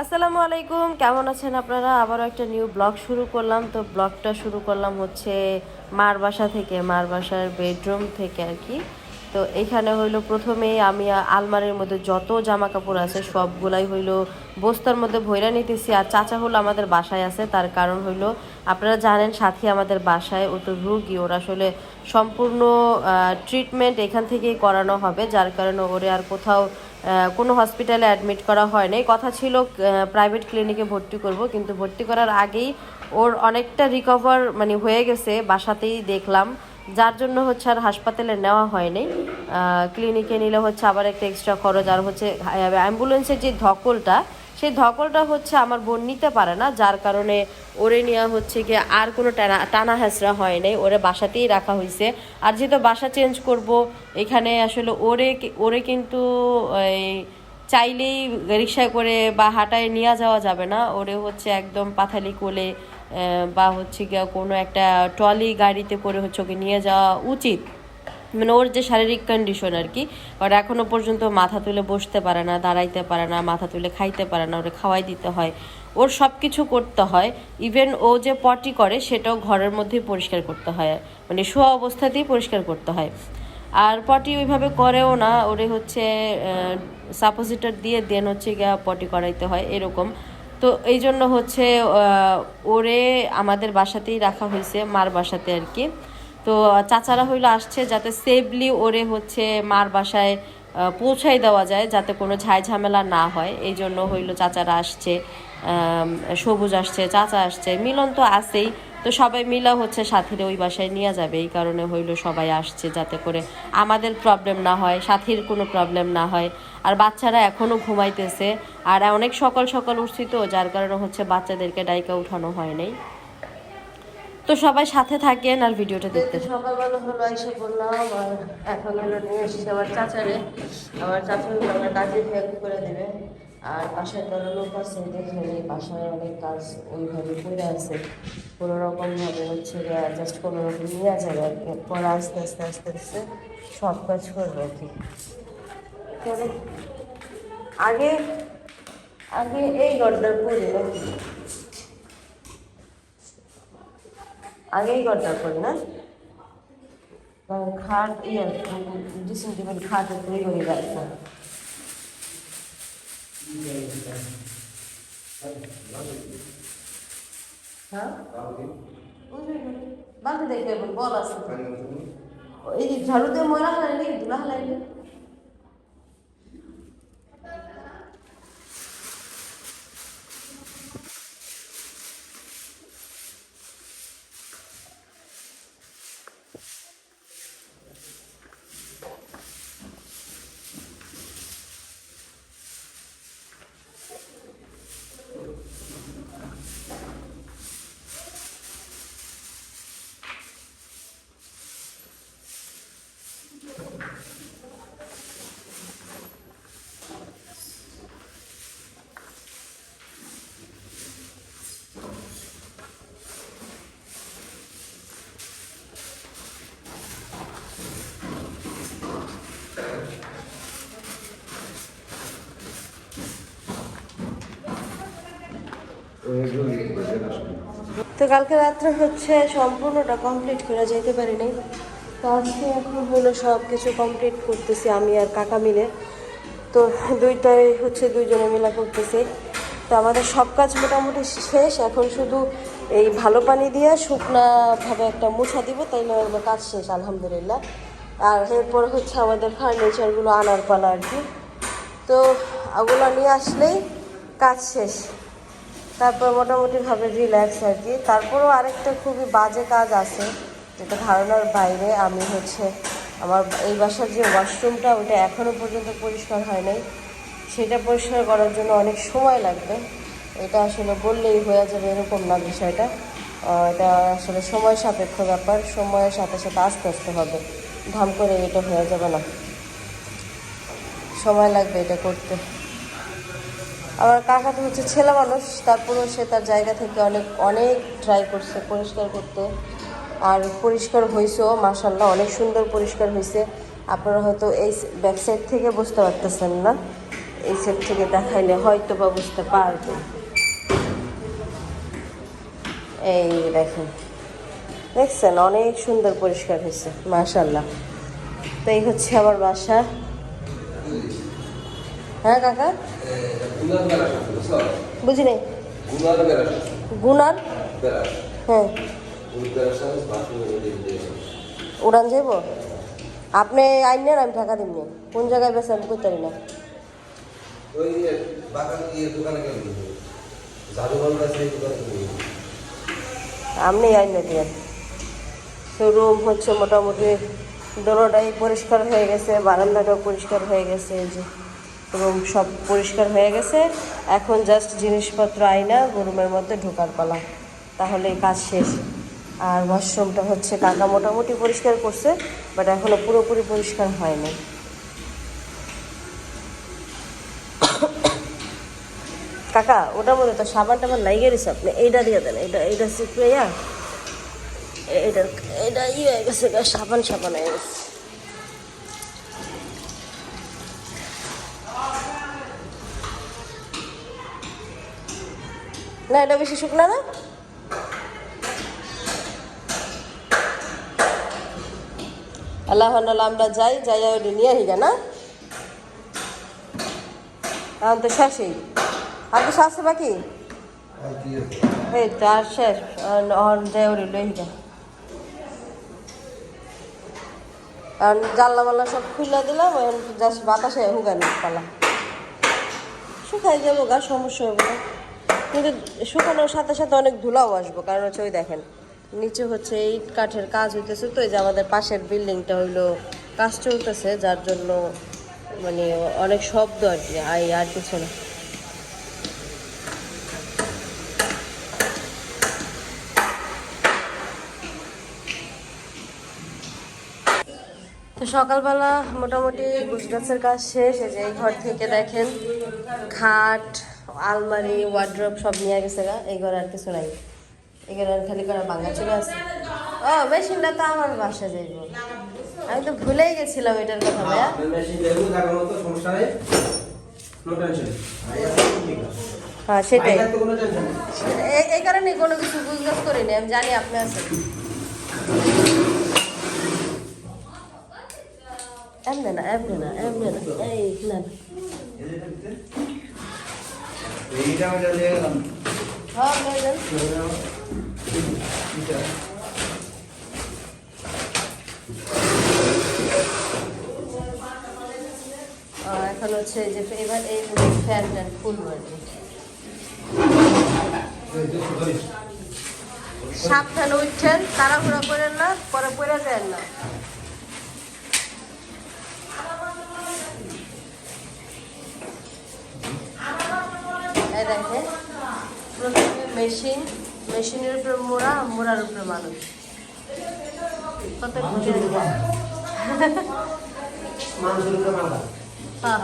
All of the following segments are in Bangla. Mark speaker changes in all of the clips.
Speaker 1: আসসালামু আলাইকুম, কেমন আছেন আপনারা? আবারও একটা নিউ ব্লগ শুরু করলাম। তো ব্লগটা শুরু করলাম হচ্ছে মার বাসা থেকে, মার বাসার বেডরুম থেকে আর কি। তো এখানে হইল প্রথমেই আমি আলমারির মধ্যে যত জামা কাপড় আছে সবগুলাই হইল বস্তার মধ্যে ভৈরা নিতেছি। আর চাচা হলো আমাদের বাসায় আছে, তার কারণ হইল আপনারা জানেন সাথী আমাদের বাসায় ও তো রুগী, ওর আসলে সম্পূর্ণ ট্রিটমেন্ট এখান থেকেই করানো হবে। যার কারণে ওরে আর কোথাও কোনো হসপিটালে অ্যাডমিট করা হয়নি। কথা ছিল প্রাইভেট ক্লিনিকে ভর্তি করব, কিন্তু ভর্তি করার আগেই ওর অনেকটা রিকভার মানে হয়ে গেছে, বাসাতেই দেখলাম। যার জন্য হচ্ছে আর হাসপাতালে নেওয়া হয়নি। ক্লিনিকে নিলে হচ্ছে আবার একটা এক্সট্রা খরচ, আর হচ্ছে অ্যাম্বুলেন্সের যে ধকলটা সেই ধকলটা হচ্ছে আমার বোন নিতে পারে না, যার কারণে ওরে নেওয়া হচ্ছে গিয়ে আর কোনো টানা টানা হ্যাঁচড়া হয় নাই, ওরে বাসাতেই রাখা হয়েছে আর যেহেতু বাসা চেঞ্জ করব, এখানে আসলে ওরে কি- ওরে কিন্তু এই চাইলেই রিক্সায় করে বা হাঁটায় নিয়ে যাওয়া যাবে না, ওরে হচ্ছে একদম পাথালি কোলে বা হচ্ছে গিয়ে কোনো একটা ট্রলি গাড়িতে করে হচ্ছে ওকে নিয়ে যাওয়া উচিত। মানে ওর যে শারীরিক কন্ডিশন আর কি ওর এখনও পর্যন্ত মাথা তুলে বসতে পারে না, দাঁড়াইতে পারে না, মাথা তুলে খাইতে পারে না, ওরে খাওয়াই দিতে হয়। ওর সব কিছু করতে হয় ইভেন ও যে পটি করে সেটাও ঘরের মধ্যেই পরিষ্কার করতে হয় মানে শোয়া অবস্থাতেই পরিষ্কার করতে হয়। আর পটি ওইভাবে করেও না, ওরে হচ্ছে সাপোজিটর দিয়ে দেন হচ্ছে গিয়া পটি করাইতে হয়, এরকম। তো এই জন্য হচ্ছে ওরে আমাদের বাসাতেই রাখা হয়েছে মার বাসাতে আর কি। তো চাচারা হইল আসছে যাতে সেফলি ওরে হচ্ছে মার বাসায় পৌঁছাই দেওয়া যায় যাতে কোনো ঝাই ঝামেলা না হয়। এই জন্য হইল চাচারা আসছে সবুজ আসছে, চাচা আসছে, মিলন তো আসেই তো সবাই মিলা হচ্ছে সাথীরে ওই বাসায় নিয়ে যাবে। এই কারণে হইল সবাই আসছে যাতে করে আমাদের প্রবলেম না হয়, সাথীর কোনো প্রবলেম না হয়। আর বাচ্চারা এখনও ঘুমাইতেছে। আর অনেক সকাল সকাল উঠছি তো, যার কারণে হচ্ছে বাচ্চাদেরকে ডাইকা উঠানো হয় নাই। তো সবাই সাথে থাকেন আর ভিডিওটা দেখতে সকালবেলা হলো এসে বললাম আর এখন হলো নিয়ে এসেছি আমার চাচারে। আমার চাচা হলো আমার কাজে হেল্প করে দেবে। আর বাসায় তো লোক আছে দেখে নেই বাসায় অনেক কাজ ওইভাবে করে আছে। কোনো রকম ভাবে হচ্ছে জাস্ট কোনো রকম নিয়ে যাবে আর কি। পরে আস্তে আস্তে আস্তে আস্তে সব কাজ করবে আর কি। আগে আগে এই গড়দার করি নাকি আগেই গড়দার করি না কারণ খাট ইয়ে ড্রেসিং টেবিল খাট তৈরি করে রাখব হ্যাঁ বান্ধে দেখবে বল আছে এই যে ঝাড়ু দিয়ে ময়লা হালাইলে ধুলা হালাইলে তো কালকে রাত্রে হচ্ছে সম্পূর্ণটা কমপ্লিট করে যেতে পারি নাই। তো আজকে এখন হলো সব কিছু কমপ্লিট করতেছি আমি আর কাকা মিলে। তো দুইটাই হচ্ছে দুইজনে মিলা করতেছি। তো আমাদের সব কাজ মোটামুটি শেষ। এখন শুধু এই ভালো পানি দিয়ে শুকনাভাবে একটা মুছা দিব, তাইলে আমার কাজ শেষ, আলহামদুলিল্লাহ। আর এরপর হচ্ছে আমাদের ফার্নিচারগুলো আনার পালা আর কি। তো ওগুলো নিয়ে আসলেই কাজ শেষ। তারপর মোটামুটিভাবে রিল্যাক্স আর কি তারপরেও আরেকটা খুবই বাজে কাজ আছে, যেটা ধারণার বাইরে। আমি হচ্ছে আমার এই বাসার যে ওয়াশরুমটা, ওটা এখনও পর্যন্ত পরিষ্কার হয় নাই। সেটা পরিষ্কার করার জন্য অনেক সময় লাগবে। এটা আসলে বললেই হয়ে যাবে এরকম না বিষয়টা। এটা আসলে সময় সাপেক্ষ ব্যাপার। সময়ের সাথে সাথে আস্তে আস্তে হবে। ধাম করে এটা হয়ে যাবে না। সময় লাগবে এটা করতে। আমার কাকা তো হচ্ছে ছেলে মানুষ, তারপরেও সে তার জায়গা থেকে অনেক অনেক ট্রাই করছে, পরিষ্কার করতে। আর পরিষ্কার হয়েছেও মাসাল্লাহ অনেক সুন্দর পরিষ্কার হয়েছে আপনারা হয়তো এই ব্যাক সাইড থেকে বুঝতে পারতেছেন না। এই সেট থেকে দেখাইলে হয়তো বা বুঝতে পারবে এই দেখেন, দেখছেন? অনেক সুন্দর পরিষ্কার হয়েছে মাশাল্লাহ তো এই হচ্ছে আমার বাসা। হ্যাঁ কাকা? বুঝি নাই
Speaker 2: গুনার?
Speaker 1: হ্যাঁ। উড়ান যাইব? আপনি আইন আমি টাকা দিন কোন জায়গায় বেছে আমি করতে না। আপনি আইন দিয়ে তো রুম হচ্ছে মোটামুটি, দোনোটাই পরিষ্কার হয়ে গেছে, বারান্দাটাও পরিষ্কার হয়ে গেছে, এই যে। রুম সব পরিষ্কার হয়ে গেছে। এখন জাস্ট জিনিসপত্র আইনা রুমের মধ্যে ঢোকার পালা। তাহলে কাজ শেষ। আর ওয়াশরুমটা হচ্ছে কাকা মোটামুটি পরিষ্কার করছে বাট এখনও পুরোপুরি পরিষ্কার হয়নি। কাকা ওটার মধ্যে তো সাবান টাবান লাগিয়ে দিছে আপনি? এইটা দিয়ে দেন, এইটা এইটা সিপ্রেয়া এইটা এইটা ইয়ে হয়ে গেছে সাবান সাবান হয়ে গেছে। না, এটা বেশি শুকনা না? আল্লাহ আমরা যাই যাই ওটা নিয়ে আসি না? এখন তো শেষই। আর কিছু আছে বাকি? এই তো আর শেষ। যাই ওটা লই আসি কারণ জানলা মাল্লা সব খুলে দিলাম জাস্ট বাতাসে হুগানি পালা শুকাই যাব গা, সমস্যা হবে না। কিন্তু শুকানোর সাথে সাথে অনেক ধুলাও আসব, কারণ হচ্ছে ওই দেখেন, নিচে হচ্ছে ইট কাঠের কাজ হইতেছে তো, এই যে আমাদের পাশের বিল্ডিংটা হইল কাজ চলতেছে, যার জন্য মানে অনেক শব্দ আর কি আই আর কিছু না। তো সকালবেলা মোটামুটি গুজরাটের কাজ শেষ, এই যে এই ঘর থেকে দেখেন, খাট আলমারি ওয়ার্ড্রপ সব নিয়ে গেছে গা এই ঘরে আর কিছু নাই। এই ঘরে আর খালি করে বাঙ্গা চলে আছে। ও মেশিনটা তো আমার বাসা যাইব। আমি তো ভুলেই গেছিলাম এটার কথা ভাইয়া।
Speaker 2: No tension.
Speaker 1: হ্যাঁ সেটাই। এই কারণে কোনো কিছু গুজগাছ করিনি আমি জানি আপনি আছেন। এমনি না এমনি না এমনি না। এই না হ্যাঁ নিয়ে যান। আর এখন হচ্ছে যে এবার এই ফ্যান ট্যান ফুল মারবে সাবধানে উঠছেন, তাড়াহুড়া করেন না, পরে পরে দেন না। দেখেন প্রথমে মেশিন মেশিনের উপরে মোড়া মোড়ার উপরে মানুষ। কত হ্যাঁ।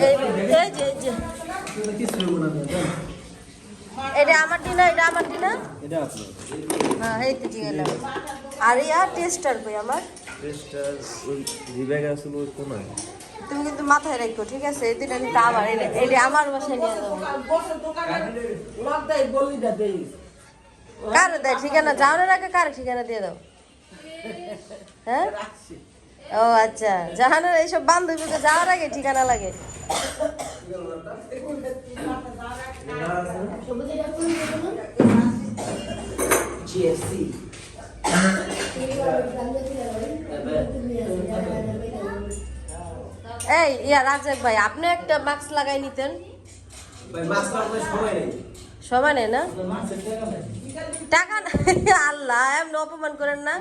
Speaker 1: এই এই যে এই যে।
Speaker 3: কিছু লো না
Speaker 1: এটা আমার দিনা এটা আমার দিনা
Speaker 3: এটা আছে।
Speaker 1: হ্যাঁ এই তো আছে আর ইয়া টেস্টার কই আমার?
Speaker 3: টেস্টার ওই রিব্যাগ আসলে ওই কোনায়।
Speaker 1: তুমি কিন্তু মাথায় রাখো ঠিক আছে? এই আমার এটা এটা আমার বাসায় নিয়ে যাব। কার দেয় ঠিকানা? যাওয়ার আগে কার ঠিকানা দিয়ে দাও? হ্যাঁ? ও আচ্ছা জাহানের এইসব বান্ধবীকে যাওয়ার আগে ঠিকানা লাগে।
Speaker 2: জিএফসি
Speaker 1: এই ইয়া রাজাক ভাই আপনি একটা মাস্ক লাগাই নিতেন।
Speaker 2: সময় নেই।
Speaker 1: না? টাকা আল্লাহ এমন অপমান করেন না।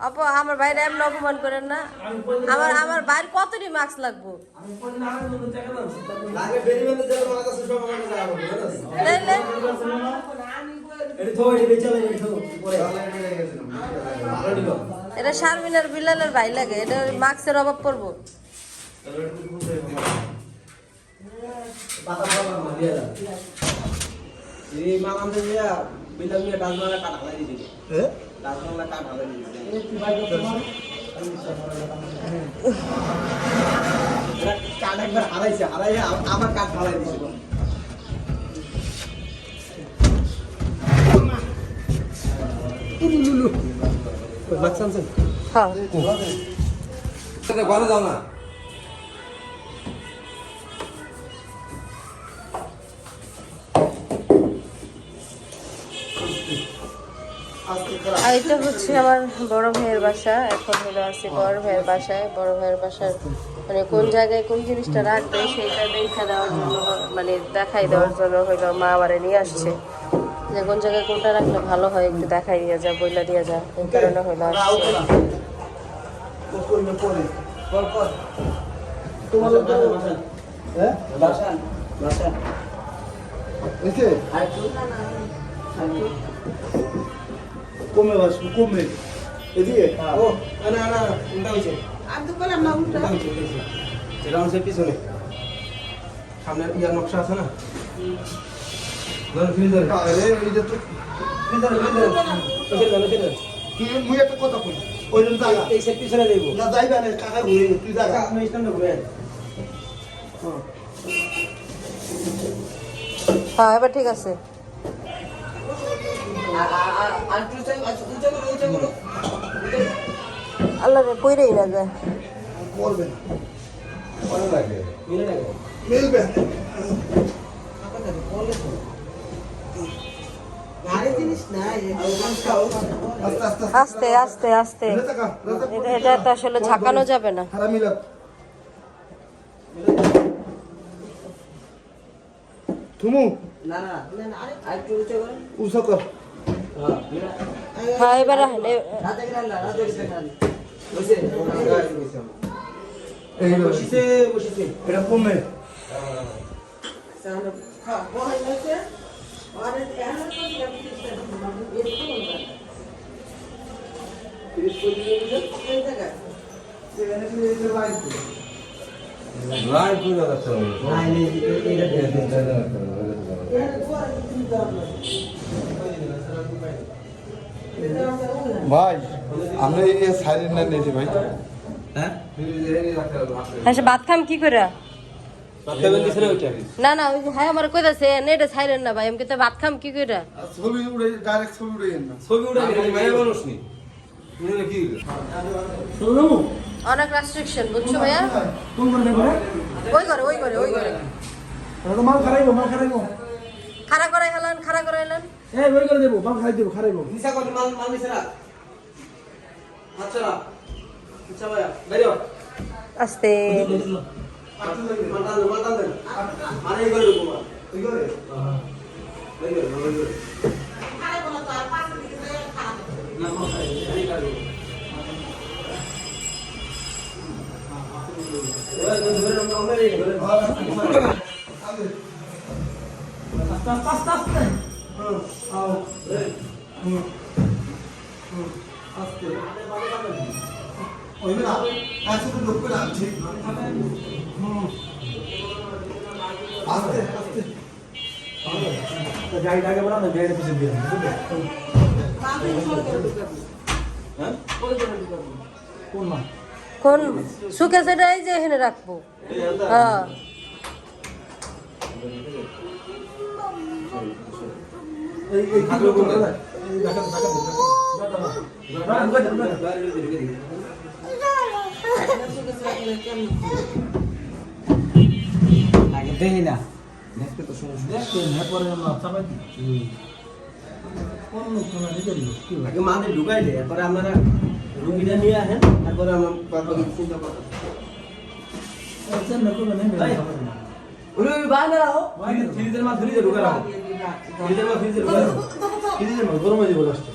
Speaker 1: অপ আমার বাইরে এমন অপমান করেন না। আমার আমার বাইরে কতটি মাস্ক লাগবো।
Speaker 3: এটা
Speaker 1: শারমিনার বিলালের ভাই লাগে এটা মাস্কের অভাব পড়ব।
Speaker 3: পাতা পাতা না দিয়া দাও এই মামাম থেকে বিলা মিয়া ডাল মালা কাটা দিয়েছে। কাঠ একবার হারাইছে হারাইয়া আবার কাঠ হারাই দিয়েছিল বাচ্চা
Speaker 1: হ্যাঁ
Speaker 2: ঘরে যাও না
Speaker 1: আর এটা হচ্ছে আমার বড় ভাইয়ের বাসা, এখন হলো আছি বড় ভাইয়ের বাসায়। বড় ভাইয়ের বাসার মানে কোন জায়গায় কোন জিনিসটা রাখবে সেটা দেখা দেওয়ার জন্য মানে দেখাই দেওয়ার জন্য হলো মা আমারে নিয়ে আসছে। যে কোন জায়গায় কোনটা রাখলে ভালো হয় একটু দেখাই দিয়ে যা, বইলা দিয়ে যা, এই কারণে হলো আসছে।
Speaker 3: তোমাদের
Speaker 4: কমে বাস কমে এদিকে
Speaker 3: ও না না উল্টা হয়েছে উল্টা হয়েছে। এটা হচ্ছে পিছনে সামনে ইয়ার নকশা আছে না ধর ফ্রিজার
Speaker 4: আরে এইটা তো
Speaker 3: ফ্রিজার ফ্রিজার ফ্রিজার ফ্রিজার
Speaker 4: তুই মুই একটা কথা কই ওই জন্য জায়গা
Speaker 3: এই সেট পিছনে দেব
Speaker 4: না যাইবা না কাকা ঘুরে তুই জায়গা
Speaker 3: আপনি স্ট্যান্ডে ঘুরে
Speaker 1: হ্যাঁ এবার ঠিক আছে
Speaker 3: আর তুই চাই উঁচা করো উঁচা করো
Speaker 1: আল্লাহ রে কইরেই না যায়
Speaker 4: করবে না
Speaker 2: অনেক লাগে
Speaker 4: মিলবে
Speaker 3: আরে জিনিস না
Speaker 4: আস্তে আস্তে
Speaker 1: আস্তে। এটা তো আসলে ঝাঁকানো যাবে না।
Speaker 4: মিলা
Speaker 3: না না আর উঁচা কর। হ্যাঁ
Speaker 1: এবার রাখেন, এ-
Speaker 3: রাজা
Speaker 4: ভাই আমরা এই সাইলেন্ট না নিয়েছি ভাই।
Speaker 3: হ্যাঁ?
Speaker 1: আচ্ছা ভাত খাম কি করে?
Speaker 3: না
Speaker 1: না ওই হ্যাঁ আমার কইতাছে নেটে ছাইরেন না ভাই। আমি কিন্তু ভাত খাম কি করে?
Speaker 4: ছবি উড়ে ডাইরেক্ট ছবি উড়ে না।
Speaker 2: ছবি গেলে মায়ের মানুষ নি
Speaker 1: অনেক রেস্ট্রিকশন বুঝছ ভাইয়া?
Speaker 4: কোন করে
Speaker 1: ওই করে ওই করে ওই করে
Speaker 4: মাল খারাইবো মাল খারাইবো।
Speaker 1: খাড়া করাই হেলান খাড়া করাই হেলান
Speaker 4: হ্যাঁ ওই করে দেবো মাল খাই দেবো খারাইবো
Speaker 3: নিশা কত মাল মাল নিছে না আচ্ছা না আচ্ছা ভাইয়া বাইরে
Speaker 1: আস্তে
Speaker 3: মাতাল মাতাল মানে করে দেবো
Speaker 4: কোন
Speaker 1: সুখে সেটা এই যে এখানে রাখব। হ্যাঁ।
Speaker 4: এই এই কি লোক করে
Speaker 3: আগে দেখি না দেখতে তো সমস্যা আগে মাঝে ঢুকাই দে এরপরে আপনারা রুগীটা নিয়ে আসেন তারপরে আমরা বাদ বাকি চিন্তা করব ওরে বাইরে রাখো ফ্রিজের মা ফ্রিজে ঢুকা রাখো। ফ্রিজের মা ফ্রিজে ঢুকা রাখো।
Speaker 4: ফ্রিজে মাল গরম হয়ে যাবে লাস্টে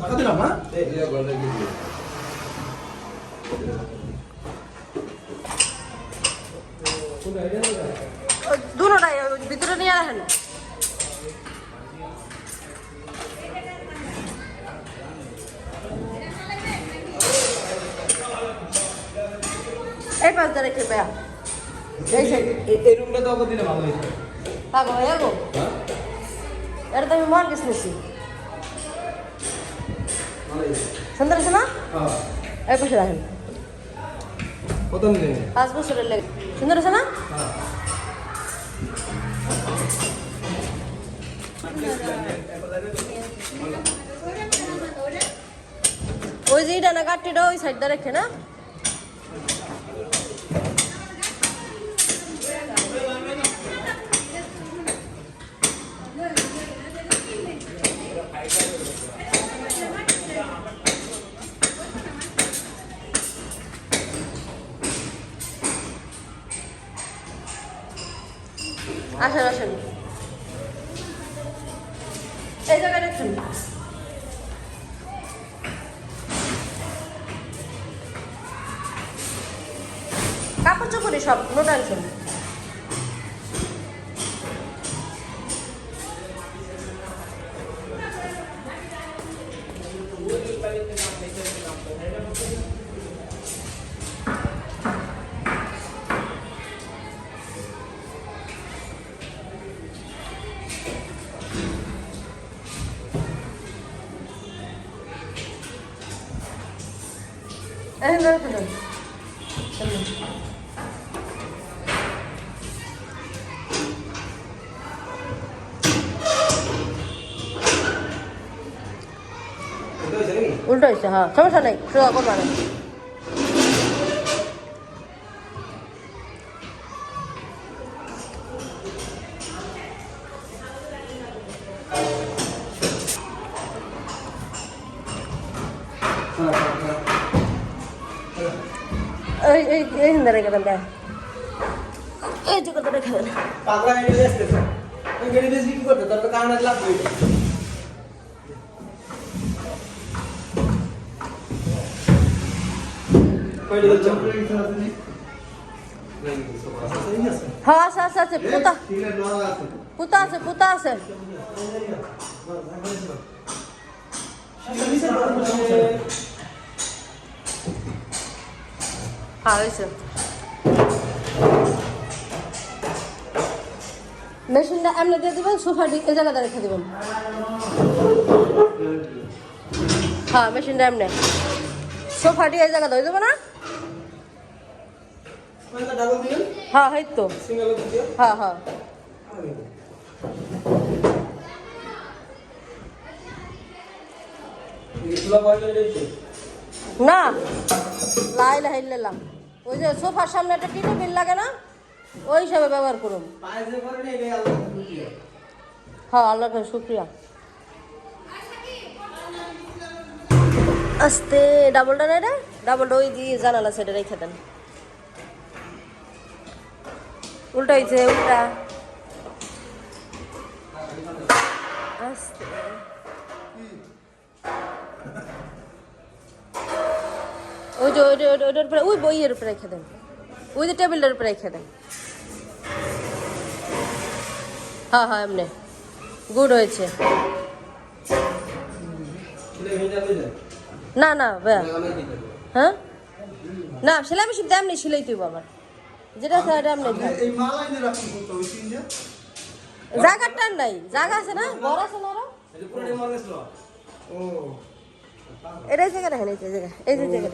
Speaker 4: ঢাকা দিলাম হ্যাঁ
Speaker 2: এই গন্ডা কি
Speaker 1: দুটাই ভিতরে নিয়ে রাখেন এই পাঁচটা রেখে ভাইয়া। এই সাইড
Speaker 3: এই রুমটা তো ভালো হইতো
Speaker 1: পাগো ভাইয়া গো
Speaker 2: হ্যাঁ?
Speaker 1: এটা তো আমি মর্গেজ নিছি। সুন্দর আছে না?
Speaker 3: হ্যাঁ।
Speaker 1: এই পাশে রাখেন। পাঁচ বছরের লেগে। সুন্দর আছে না?
Speaker 3: হ্যাঁ।
Speaker 1: ওই যে এটা না কাঠটিটা ওই সাইডটা রেখে না? আসেন আসেন। উল্টো হয়েছে হ্যাঁ। সমস্যা নেই শুরু করবা না এই এই এই হিন্দা রেখে দেন দেখ এই যে কথা রেখে দেন
Speaker 3: পাগলা গাড়ি বেচতে তো ওই গাড়ি বেচ বিক্রি করতে তার তো কারণে লাভ হইল কয়টা হচ্ছে
Speaker 1: হ্যাঁ আছে আছে আছে পুতা পুতা আছে পুতা আছে হ্যাঁ হয়েছে মেশিনটা এমনি দিয়ে দেবেন, সোফাটি এই জায়গাটা রেখে দেবেন। হ্যাঁ মেশিনটা এমনি সোফাটি এই জায়গাটা হয়ে যাবে না? হ্যাঁ এই তো। হ্যাঁ হ্যাঁ। না। লাই লাই লাম ওই যে সোফার সামনে একটা টি টেবিল লাগে না, ওই হিসাবে ব্যবহার করুন।
Speaker 3: আল্লাহ
Speaker 1: হ্যাঁ আল্লাহকে শুক্রিয়া। আস্তে, ডাবলটা নেই রে, ডাবলটা ওই দিয়ে জানালা সাইডে রেখে দেন। উল্টা হয়েছে উল্টা। আস্তে। ওই যে ওই যে ওই ওইটার উপরে ওই বইয়ের উপরে রেখে দেন। ওই যে টেবিলটার উপরে রেখে দেন। হ্যাঁ হ্যাঁ এমনি। গুড হয়েছে।
Speaker 3: হয়ে
Speaker 1: না না হ্যাঁ? না সেলাই মেশিন তো এমনি সেলাই তুই আবার। যেটা আছে এটা এমনি টান নাই। জায়গা আছে না? ঘর আছে না আরও?
Speaker 3: এটা
Speaker 1: জায়গা দেখেন এই জায়গা এই যে
Speaker 4: জায়গা